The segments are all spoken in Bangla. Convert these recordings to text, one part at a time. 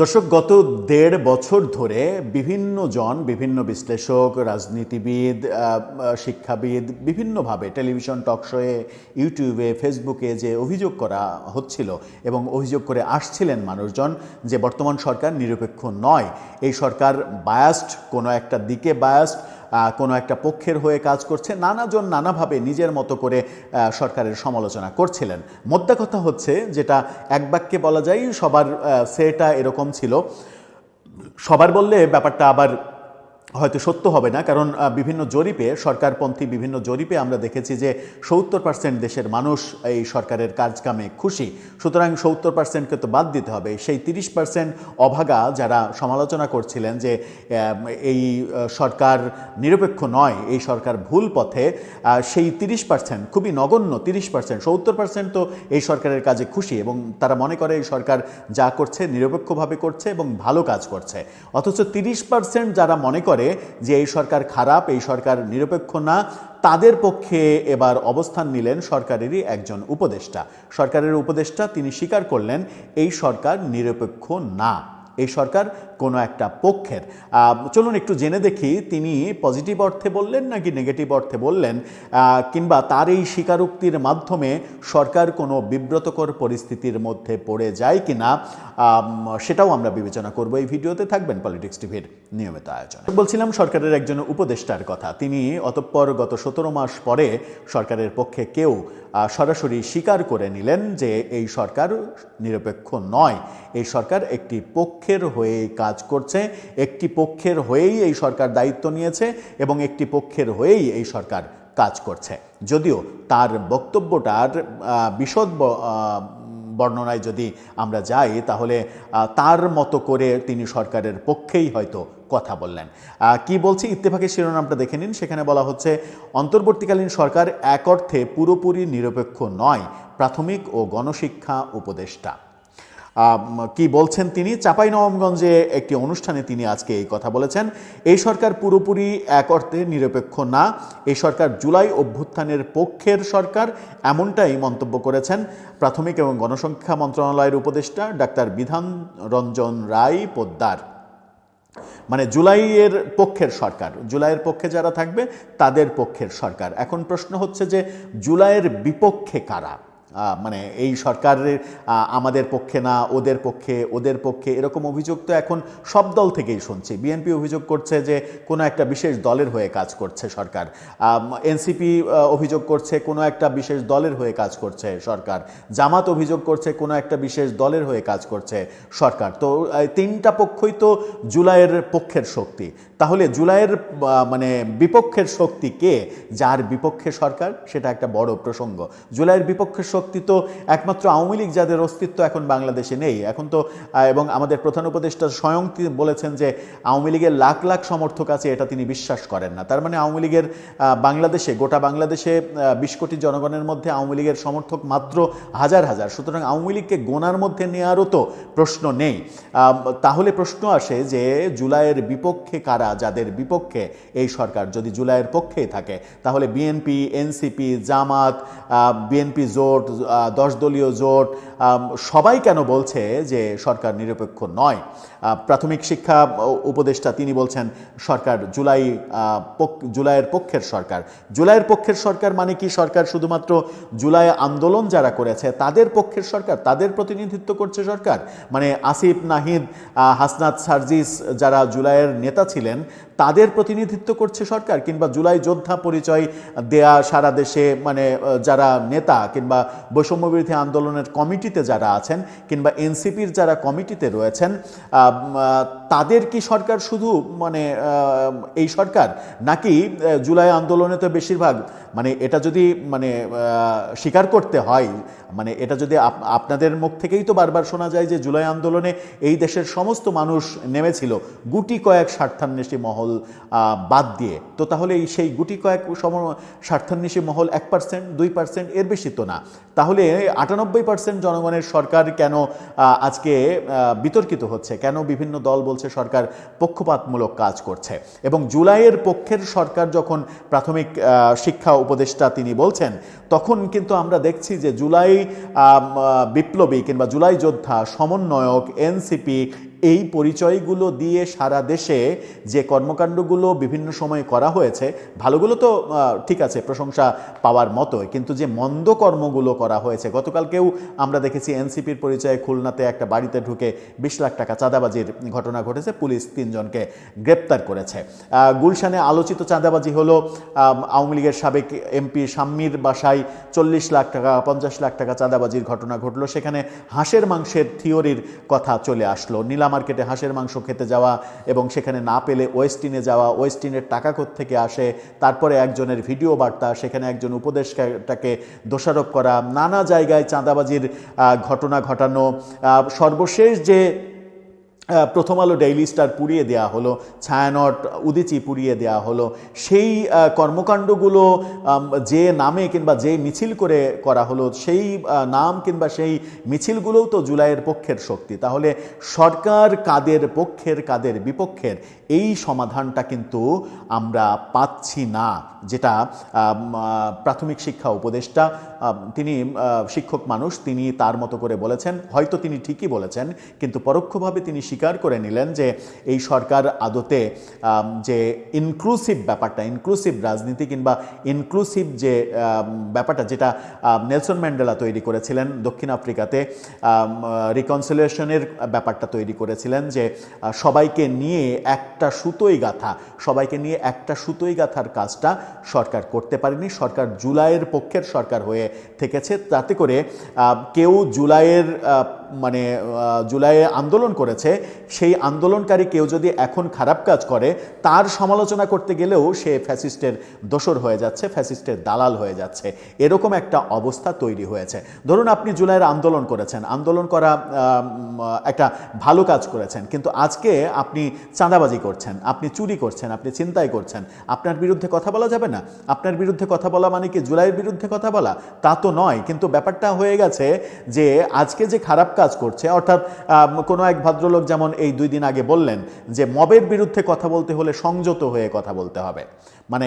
দর্শক, গত দেড় বছর ধরে বিভিন্ন জন, বিভিন্ন বিশ্লেষক, রাজনীতিবিদ শিক্ষাবিদ বিভিন্নভাবে টেলিভিশন টকশোয়ে ইউটিউবে, ফেসবুকে যে অভিযোগ করা হচ্ছিল এবং অভিযোগ করে আসছিলেন মানুষজন যে বর্তমান সরকার নিরপেক্ষ নয়। এই সরকার বায়াস্ট কোনো একটা দিকে বায়াস্ট কোনো একটা পক্ষের হয়ে কাজ করছে, নানাজন নানাভাবে নিজের মতো করে সরকারের সমালোচনা করছিলেন। মোদ্দা কথা হচ্ছে যেটা এক বাক্যে বলা যায়, সবার সেটা এরকম ছিল। সবার বললে ব্যাপারটা আবার হয়তো সত্য হবে না, কারণ বিভিন্ন জরিপে, সরকারপন্থী বিভিন্ন জরিপে আমরা দেখেছি যে সত্তর পার্সেন্ট দেশের মানুষ এই সরকারের কাজকামে খুশি। সুতরাং সত্তর পার্সেন্টকে তো বাদ দিতে হবে। সেই তিরিশ পার্সেন্ট অভাগা যারা সমালোচনা করছিলেন যে এই সরকার নিরপেক্ষ নয়, এই সরকার ভুল পথে সেই তিরিশ পার্সেন্ট খুবই নগণ্য তিরিশ পার্সেন্ট সত্তর পার্সেন্ট তো এই সরকারের কাজে খুশি এবং তারা মনে করে এই সরকার যা করছে নিরপেক্ষভাবে করছে এবং ভালো কাজ করছে। অথচ তিরিশ পার্সেন্ট যারা মনে করে যে এই সরকার খারাপ, এই সরকার নিরপেক্ষ না, তাদের পক্ষে এবার অবস্থান নিলেন সরকারেরই একজন উপদেষ্টা। সরকারের উপদেষ্টা তিনি স্বীকার করলেন, এই সরকার নিরপেক্ষ না। এই সরকার কোনো একটা পক্ষের। চলুন একটু জেনে দেখি তিনি পজিটিভ অর্থে বললেন নাকি নেগেটিভ অর্থে বললেন? কিংবা তার এই স্বীকারোক্তির মাধ্যমে সরকার কোনো বিব্রতকর পরিস্থিতির মধ্যে পড়ে যায় কিনা? আম, সেটাও আমরা বিবেচনা করব এই ভিডিওতে। থাকবেন পলিটিক্স টিভির নিয়মিত আয়োজন। বলছিলাম সরকারের একজন উপদেষ্টার কথা। তিনি অতঃপর গত সতেরো মাস পরে সরকারের পক্ষে কেউ সরাসরি স্বীকার করে নিলেন যে এই সরকার নিরপেক্ষ নয়। এই সরকার একটি পক্ষের হয়ে কাজ করছে, একটি পক্ষের হয়েই এই সরকার দায়িত্ব নিয়েছে এবং একটি পক্ষের হয়েই এই সরকার কাজ করছে। যদিও তার বক্তব্যটার বিশদ বর্ণনায় যদি আমরা যাই, তাহলে তার মতো করে তিনি সরকারের পক্ষেই হয়তো কথা বললেন। কি বলছি? ইত্তেফাকের শিরোনামটা দেখে নিন। সেখানে বলা হচ্ছে, অন্তর্বর্তীকালীন সরকার এক অর্থে পুরোপুরি নিরপেক্ষ নয়, প্রাথমিক ও গণশিক্ষা উপদেষ্টা। কি বলছেন তিনি? চাঁপাইনবাবগঞ্জে একটি অনুষ্ঠানে তিনি আজকে এই কথা বলেছেন। এই সরকার পুরোপুরি এক অর্থে নিরপেক্ষ না। এই সরকার জুলাই অভ্যুত্থানের পক্ষের সরকার, এমনটাই মন্তব্য করেছেন প্রাথমিক এবং গণসংখ্যা মন্ত্রণালয়ের উপদেষ্টা ডাক্তার বিধান রঞ্জন রায় পোদ্দার। মানে জুলাইয়ের পক্ষের সরকার, জুলাইয়ের পক্ষে যারা থাকবে তাদের পক্ষের সরকার। এখন প্রশ্ন হচ্ছে যে জুলাইয়ের বিপক্ষে কারা? মানে এই সরকারের আমাদের পক্ষে না, ওদের পক্ষে ওদের পক্ষে, এরকম অভিযোগ তো এখন সব দল থেকেই শুনছি। বিএনপি অভিযোগ করছে যে কোনো একটা বিশেষ দলের হয়ে কাজ করছে সরকার। এনসিপি অভিযোগ করছে কোনো একটা বিশেষ দলের হয়ে কাজ করছে সরকার। জামাত অভিযোগ করছে কোনো একটা বিশেষ দলের হয়ে কাজ করছে সরকার। তো তিনটা পক্ষই তো জুলাইয়ের পক্ষের শক্তি। তাহলে জুলাইয়ের মানে বিপক্ষের শক্তি কে? যার বিপক্ষে সরকার, সেটা একটা বড় প্রসঙ্গ। জুলাইয়ের বিপক্ষের শক্তি তো একমাত্র আওয়ামী লীগ, যাদের অস্তিত্ব এখন বাংলাদেশে নেই। এখন তো এবং আমাদের প্রধান উপদেষ্টা স্বয়ং বলেছেন যে আওয়ামী লীগের লাখ লাখ সমর্থক আছে, এটা তিনি বিশ্বাস করেন না। তার মানে আওয়ামী লীগের বাংলাদেশে, গোটা বাংলাদেশে বিশ কোটি জনগণের মধ্যে আওয়ামী লীগের সমর্থক মাত্র হাজার হাজার। সুতরাং আওয়ামী লীগকে গোনার মধ্যে নেওয়ারও তো প্রশ্ন নেই। তাহলে প্রশ্ন আসে যে জুলাইয়ের বিপক্ষে কারা যাদের বিপক্ষে এই সরকার যদি জুলাইয়ের পক্ষেই থাকে, তাহলে বিএনপি, এনসিপি, জামাত বিএনপি জোট দশ দলীয় জোট সবাই কেন বলছে যে সরকার নিরপেক্ষ নয়? প্রাথমিক শিক্ষা উপদেষ্টা, তিনি বলছেন, সরকার জুলাই জুলাইয়ের পক্ষের সরকার। জুলাইয়ের পক্ষের সরকার মানে কি? সরকার শুধুমাত্র জুলাই আন্দোলন যারা করেছে, তাদের পক্ষের সরকার, তাদের প্রতিনিধিত্ব করছে সরকার? মানে আসিফ, নাহিদ হাসনাত, সার্জিস যারা জুলাইয়ের নেতা ছিলেন, তাদের প্রতিনিধিত্ব করছে সরকার? কিংবা জুলাই যোদ্ধা পরিচয় দেয়া সারা দেশে মানে যারা নেতা কিংবা বৈষম্যবিরোধী আন্দোলনের কমিটিতে যারা আছেন, কিংবা এনসিপির যারা কমিটিতে রয়েছেন a, তাদের কি সরকার শুধু মানে এই সরকার? নাকি জুলাই আন্দোলনে তো বেশিরভাগ মানে এটা যদি মানে স্বীকার করতে হয় মানে এটা যদি আপ- আপনাদের মুখ থেকেই তো বারবার শোনা যায় যে জুলাই আন্দোলনে এই দেশের সমস্ত মানুষ নেমেছিল, গুটি কয়েক স্বার্থান্বেষী মহল বাদ দিয়ে। তো তাহলে এই সেই গুটি কয়েক সম, স্বার্থান্বেষী মহল এক পার্সেন্ট দুই পার্সেন্ট এর বেশি তো না। তাহলে আটানব্বই পার্সেন্ট জনগণের সরকার কেন আজকে বিতর্কিত হচ্ছে? কেন বিভিন্ন দল বলছে, সরকার পক্ষপাতমূলক কাজ করছে। এবং জুলাইয়ের পক্ষের সরকার যখন প্রাথমিক শিক্ষা উপদেষ্টা তিনি বলছেন, তখন কিন্তু আমরা দেখছি যে জুলাই বিপ্লবী কিংবা জুলাই যোদ্ধা, সমন্বয়ক, এনসিপি এই পরিচয়গুলো দিয়ে সারা দেশে যে কর্মকাণ্ডগুলো বিভিন্ন সময়ে করা হয়েছে, ভালোগুলো তো ঠিক আছে, প্রশংসা পাওয়ার মতো কিন্তু যে মন্দ কর্মগুলো করা হয়েছে, গতকালকেও আমরা দেখেছি এনসিপির পরিচয়ে খুলনাতে একটা বাড়িতে ঢুকে বিশ লাখ টাকা চাঁদাবাজির ঘটনা ঘটেছে, পুলিশ তিনজনকে গ্রেপ্তার করেছে। গুলশানে আলোচিত চাঁদাবাজি হলো আওয়ামী লীগের সাবেক এমপি শাম্মীর বাসায় চল্লিশ লাখ টাকা, পঞ্চাশ লাখ টাকা চাঁদাবাজির ঘটনা ঘটলো, সেখানে হাঁসের মাংসের থিওরির কথা চলে আসলো। নীলা মার্কেটে হাঁসের মাংস খেতে যাওয়া এবং সেখানে না পেলে ওয়েস্টিনে যাওয়া ওয়েস্টিনের টাকা থেকে আসে, তারপরে একজনের ভিডিও বার্তা, সেখানে একজন উপদেষ্টাকে দোষারোপ করা, নানা জায়গায় চাঁদাবাজির ঘটনা ঘটানো সর্বশেষ যে প্রথম আলো ডেইলি স্টার পুড়িয়ে দেওয়া হলো, ছায়ানট উদিচি পুড়িয়ে দেওয়া হলো। সেই কর্মকাণ্ডগুলো যে নামে কিংবা যে মিছিল করে করা হলো, সেই নাম কিংবা সেই মিছিলগুলোও তো জুলাইয়ের পক্ষের শক্তি। তাহলে সরকার কাদের পক্ষের, কাদের বিপক্ষের, এই সমাধানটা কিন্তু আমরা পাচ্ছি না। যেটা প্রাথমিক শিক্ষা উপদেষ্টা তিনি শিক্ষক মানুষ, তিনি তার মতো করে বলেছেন। হয়তো তিনি ঠিকই বলেছেন, কিন্তু পরোক্ষভাবে তিনি স্বীকার করে নিলেন যে এই সরকার আদতে যে ইনক্লুসিভ ব্যাপারটা ইনক্লুসিভ রাজনীতি কিংবা ইনক্লুসিভ যে ব্যাপারটা যেটা নেলসন ম্যান্ডেলা তৈরি করেছিলেন দক্ষিণ আফ্রিকাতে রিকনসিলিয়েশনের ব্যাপারটা তৈরি করেছিলেন যে সবাইকে নিয়ে একটা সুতোই গাথা, সবাইকে নিয়ে একটা সুতোই গাথার কাজটা সরকার করতে পারেনি। সরকার জুলাইয়ের পক্ষের সরকার হয়ে থেকেছে। তাতে করে কেউ জুলাইয়ের মানে জুলাইয়ে আন্দোলন করেছে, সেই আন্দোলনকারী কেউ যদি এখন খারাপ কাজ করে, তার সমালোচনা করতে গেলেও সে ফ্যাসিস্টের দোসর হয়ে যাচ্ছে, ফ্যাসিস্টের দালাল হয়ে যাচ্ছে। এরকম একটা অবস্থা তৈরি হয়েছে। ধরুন আপনি জুলাইয়ের আন্দোলন করেছেন, আন্দোলন করা একটা ভালো কাজ করেছেন, কিন্তু আজকে আপনি চাঁদাবাজি করছেন, আপনি চুরি করছেন, আপনি চিন্তাই করছেন, আপনার বিরুদ্ধে কথা বলা যাবে না? আপনার বিরুদ্ধে কথা বলা মানে কি জুলাইয়ের বিরুদ্ধে কথা বলা? তা তো নয়, কিন্তু ব্যাপারটা হয়ে গেছে যে, আজকে যে খারাপ কাজ করছে। অর্থাৎ কোনো এক ভদ্রলোক যেমন এই দুই দিন আগে বললেন যে, মবের বিরুদ্ধে কথা বলতে হলে সংযত হয়ে কথা বলতে হবে। মানে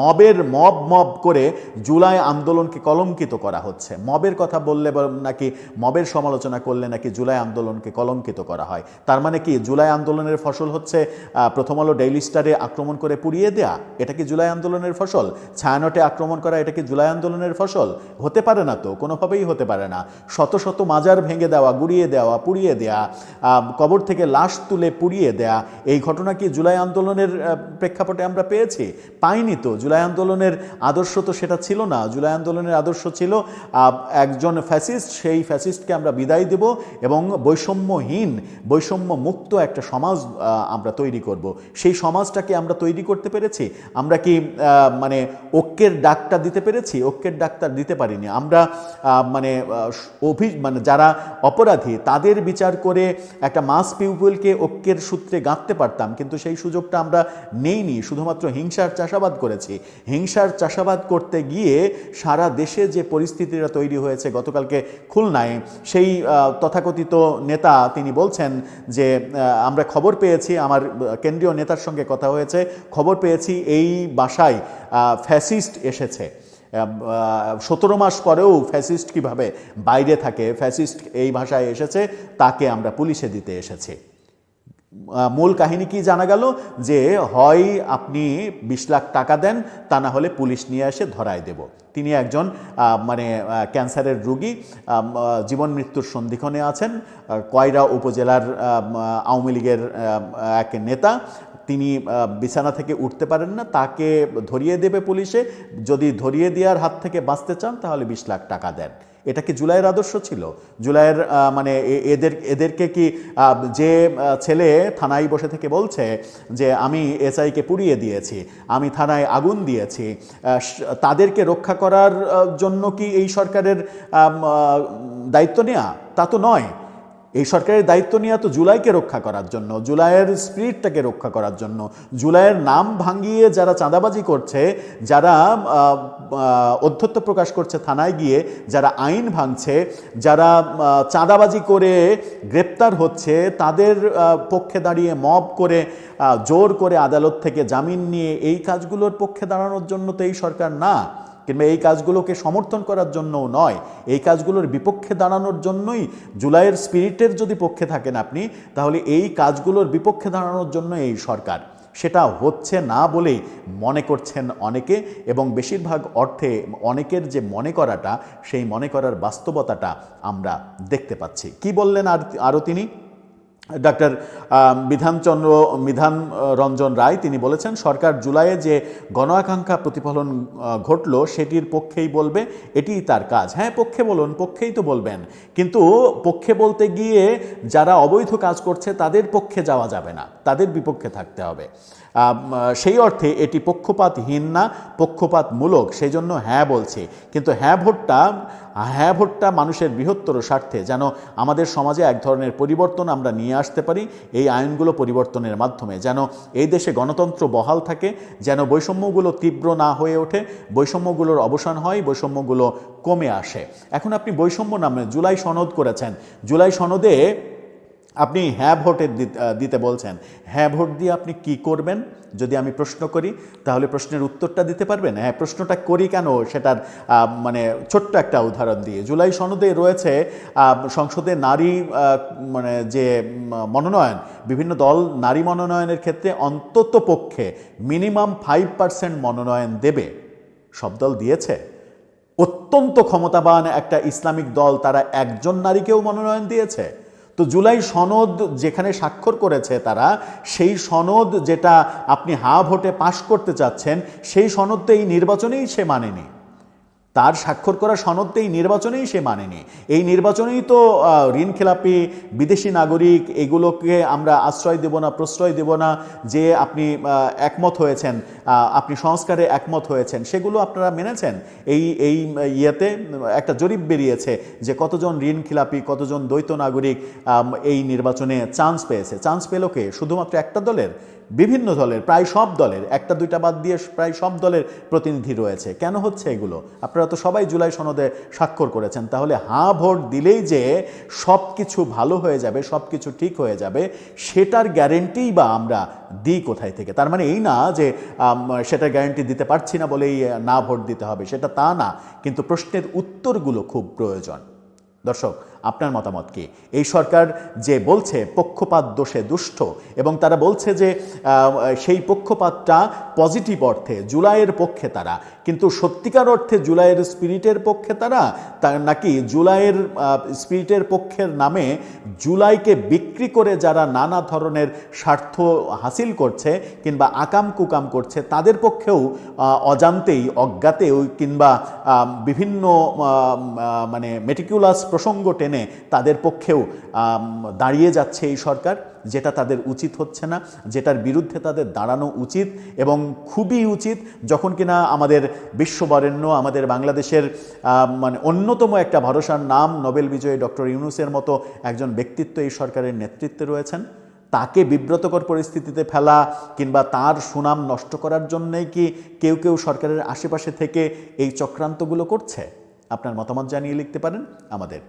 মবের মব মব করে জুলাই আন্দোলনকে কলঙ্কিত করা হচ্ছে। মবের কথা বললে নাকি মবের সমালোচনা করলে নাকি জুলাই আন্দোলনকে কলঙ্কিত করা হয়? তার মানে কি জুলাই আন্দোলনের ফসল হচ্ছে প্রথম আলো ডেইলি স্টারে আক্রমণ করে পুড়িয়ে দেয়া? এটা কি জুলাই আন্দোলনের ফসল? ছায়ানটে আক্রমণ করা এটা কি জুলাই আন্দোলনের ফসল? হতে পারে না তো, কোনোভাবেই হতে পারে না। শত শত মাজার ভেঙে দেওয়া, গুড়িয়ে দেওয়া, পুড়িয়ে দেয়া কবর থেকে লাশ তুলে পুড়িয়ে দেয়া, এই ঘটনা কি জুলাই আন্দোলনের প্রেক্ষাপটে আমরা পেয়েছি? পাইনি তো। জুলাই আন্দোলনের আদর্শ তো সেটা ছিল না। জুলাই আন্দোলনের আদর্শ ছিল একজন ফ্যাসিস্ট, সেই ফ্যাসিস্টকে আমরা বিদায় দেব এবং বৈষম্যহীন বৈষম্য মুক্ত একটা সমাজ আমরা তৈরি করব। সেই সমাজটাকে আমরা তৈরি করতে পেরেছি। আমরা কি মানে ঐক্যের ডাকটা দিতে পেরেছি? ঐক্যের ডাকটা দিতে পারিনি। আমরা মানে অভি মানে যারা অপরাধী, তাদের বিচার করে একটা মাস পিউপলকে ঐক্যের সূত্রে গাঁথতে পারতাম। কিন্তু সেই সুযোগটা আমরা নেইনি। শুধুমাত্র হিংসার চাষাবাদ করেছি। হিংসার চাষাবাদ করতে গিয়ে সারা দেশে যে পরিস্থিতিটা তৈরি হয়েছে গতকালকে খুলনায়, সেই তথাকথিত নেতা তিনি বলছেন যে আমরা খবর পেয়েছি, আমার কেন্দ্রীয় নেতার সঙ্গে কথা হয়েছে, খবর পেয়েছি এই বাসায় ফ্যাসিস্ট এসেছে। সতেরো মাস পরেও ফ্যাসিস্ট কীভাবে বাইরে থাকে, ফ্যাসিস্ট এই ভাষায় এসেছে, তাকে আমরা পুলিশে দিতে এসেছি। মূল কাহিনী কি জানা গেল? যে হয় আপনি বিশ লাখ টাকা দেন, তা না হলে পুলিশ নিয়ে এসে ধরায় দেব। তিনি একজন মানে ক্যান্সারের রুগী জীবন মৃত্যুর সন্ধিক্ষণে আছেন। কয়রা উপজেলার আওয়ামী লীগের এক নেতা। তিনি বিছানা থেকে উঠতে পারেন না, তাকে ধরিয়ে দেবে পুলিশে। যদি ধরিয়ে দেওয়ার হাত থেকে বাঁচতে চান, তাহলে বিশ লাখ টাকা দেন। এটা কি জুলাইয়ের আদর্শ ছিল? জুলাইয়ের মানে এদের, এদেরকে কি যে ছেলে থানায় বসে থেকে বলছে যে আমি এসআইকে পুড়িয়ে দিয়েছি, আমি থানায় আগুন দিয়েছি তাদেরকে রক্ষা করার জন্য কি এই সরকারের দায়িত্ব নেওয়া তা তো নয়। এই সরকারের দায়িত্ব নেওয়া তো জুলাইকে রক্ষা করার জন্য, জুলাইয়ের স্পিরিটটাকে রক্ষা করার জন্য, জুলাইয়ের নাম ভাঙিয়ে যারা চাঁদাবাজি করছে, যারা অধ্যত্ব প্রকাশ করছে থানায় গিয়ে, যারা আইন ভাঙছে, যারা চাঁদাবাজি করে গ্রেপ্তার হচ্ছে, তাদের পক্ষে দাঁড়িয়ে মব করে জোর করে আদালত থেকে জামিন নিয়ে এই কাজগুলোর পক্ষে দাঁড়ানোর জন্য তো এই সরকার না। কিংবা এই কাজগুলোকে সমর্থন করার জন্যও নয়, এই কাজগুলোর বিপক্ষে দাঁড়ানোর জন্যই জুলাইয়ের স্পিরিটের যদি পক্ষে থাকেন আপনি, তাহলে এই কাজগুলোর বিপক্ষে দাঁড়ানোর জন্য এই সরকার। সেটা হচ্ছে না বলে মনে করছেন অনেকে এবং বেশিরভাগ অর্থে অনেকের যে মনে করাটা, সেই মনে করার বাস্তবতাটা আমরা দেখতে পাচ্ছি। কি বললেন আর, আরও তিনি? ডাক্তার বিধানচন্দ্র, বিধান রঞ্জন রায়, তিনি বলেছেন, সরকার জুলাইয়ে যে গণ আকাঙ্ক্ষা প্রতিফলন ঘটল, সেটির পক্ষেই বলবে, এটিই তার কাজ। হ্যাঁ পক্ষে বলুন, পক্ষেই তো বলবেন। কিন্তু পক্ষে বলতে গিয়ে যারা অবৈধ কাজ করছে, তাদের পক্ষে যাওয়া যাবে না। তাদের বিপক্ষে থাকতে হবে। সেই অর্থে এটি পক্ষপাতহীন না, পক্ষপাতমূলক। সেই জন্য হ্যাঁ বলছি। কিন্তু হ্যাঁ ভোটটা হ্যাঁ ভোটটা মানুষের বৃহত্তর স্বার্থে যেন আমাদের সমাজে এক ধরনের পরিবর্তন আমরা নিয়ে আসতে পারি, এই আইনগুলো পরিবর্তনের মাধ্যমে যেন এই দেশে গণতন্ত্র বহাল থাকে, যেন বৈষম্যগুলো তীব্র না হয়ে ওঠে, বৈষম্যগুলোর অবসান হয়, বৈষম্যগুলো কমে আসে। এখন আপনি বৈষম্য নামে জুলাই সনদ করেছেন। জুলাই সনদে আপনি হ্যাঁ ভোটে দিত- দিতে বলছেন। হ্যাঁ ভোট দিয়ে আপনি কি করবেন? যদি আমি প্রশ্ন করি, তাহলে প্রশ্নের উত্তরটা দিতে পারবেন? হ্যাঁ প্রশ্নটা করি কেন? সেটার মানে ছোট্ট একটা উদাহরণ দিয়ে। জুলাই সনদে রয়েছে সংসদে নারী মানে যে মনোনয়ন, বিভিন্ন দল নারী মনোনয়নের ক্ষেত্রে অন্তত পক্ষে মিনিমাম ফাইভ পার্সেন্ট মনোনয়ন দেবে। সব দল দিয়েছে। অত্যন্ত ক্ষমতাবান একটা ইসলামিক দল, তারা একজন নারীকেও মনোনয়ন দিয়েছে। তো জুলাই সনদ যেখানে স্বাক্ষর করেছে তারা, সেই সনদ যেটা আপনি হা ভোটে পাশ করতে চাচ্ছেন, সেই সনদ তো এই নির্বাচনেই সে মানেনি। তার স্বাক্ষর করা সনদতে এই নির্বাচনেই সে মানেনি। এই নির্বাচনেই তো ঋণ খেলাপি বিদেশি নাগরিক, এগুলোকে আমরা আশ্রয় দেব না, প্রশ্রয় দেব না যে আপনি একমত হয়েছেন আপনি সংস্কারে একমত হয়েছেন। সেগুলো আপনারা মেনেছেন। এই এই ইয়েতে একটা জরিপ বেরিয়েছে যে কতজন ঋণ খেলাপি কতজন দ্বৈত নাগরিক এই নির্বাচনে চান্স পেয়েছে। চান্স পেল কে? শুধুমাত্র একটা দলের। বিভিন্ন দলের, প্রায় সব দলের, একটা, দুইটা বাদ দিয়ে প্রায় সব দলের প্রতিনিধি রয়েছে। কেন হচ্ছে এগুলো? আপনারা তো সবাই জুলাই সনদে স্বাক্ষর করেছেন। তাহলে হাঁ ভোট দিলেই যে সব কিছু ভালো হয়ে যাবে সব কিছু ঠিক হয়ে যাবে, সেটার গ্যারেন্টিই বা আমরা দিই কোথায় থেকে? তার মানে এই না যে সেটার গ্যারেন্টি দিতে পারছি না বলেই না ভোট দিতে হবে, সেটা তা না। কিন্তু প্রশ্নের উত্তরগুলো খুব প্রয়োজন। দর্শক আপনার মতামত কি? এই সরকার যে বলছে পক্ষপাত দোষে দুষ্ট এবং তারা বলছে যে সেই পক্ষপাতটা পজিটিভ অর্থে জুলাইয়ের পক্ষে তারা, কিন্তু সত্যিকার অর্থে জুলাইয়ের স্পিরিটের পক্ষে তারা নাকি জুলাইয়ের স্পিরিটের পক্ষের নামে জুলাইকে বিক্রি করে যারা নানা ধরনের স্বার্থ হাসিল করছে কিংবা আকাম কুকাম করছে, তাদের পক্ষেও অজান্তেই অজ্ঞাতেও কিংবা বিভিন্ন মানে মেটিকুলাস প্রসঙ্গ টেনে তাদের পক্ষেও দাঁড়িয়ে যাচ্ছে এই সরকার, যেটা তাদের উচিত হচ্ছে না, যেটার বিরুদ্ধে তাদের দাঁড়ানো উচিত এবং খুবই উচিত যখন কিনা আমাদের বিশ্ববরেণ্য, আমাদের বাংলাদেশের মানে অন্যতম একটা ভরসার নাম নোবেল বিজয়ী ডক্টর ইউনুসের মতো একজন ব্যক্তিত্ব এই সরকারের নেতৃত্বে রয়েছেন। তাকে বিব্রতকর পরিস্থিতিতে ফেলা কিংবা তার সুনাম নষ্ট করার জন্যই কি কেউ কেউ সরকারের আশেপাশে থেকে এই চক্রান্তগুলো করছে? আপনার মতামত জানিয়ে লিখতে পারেন আমাদের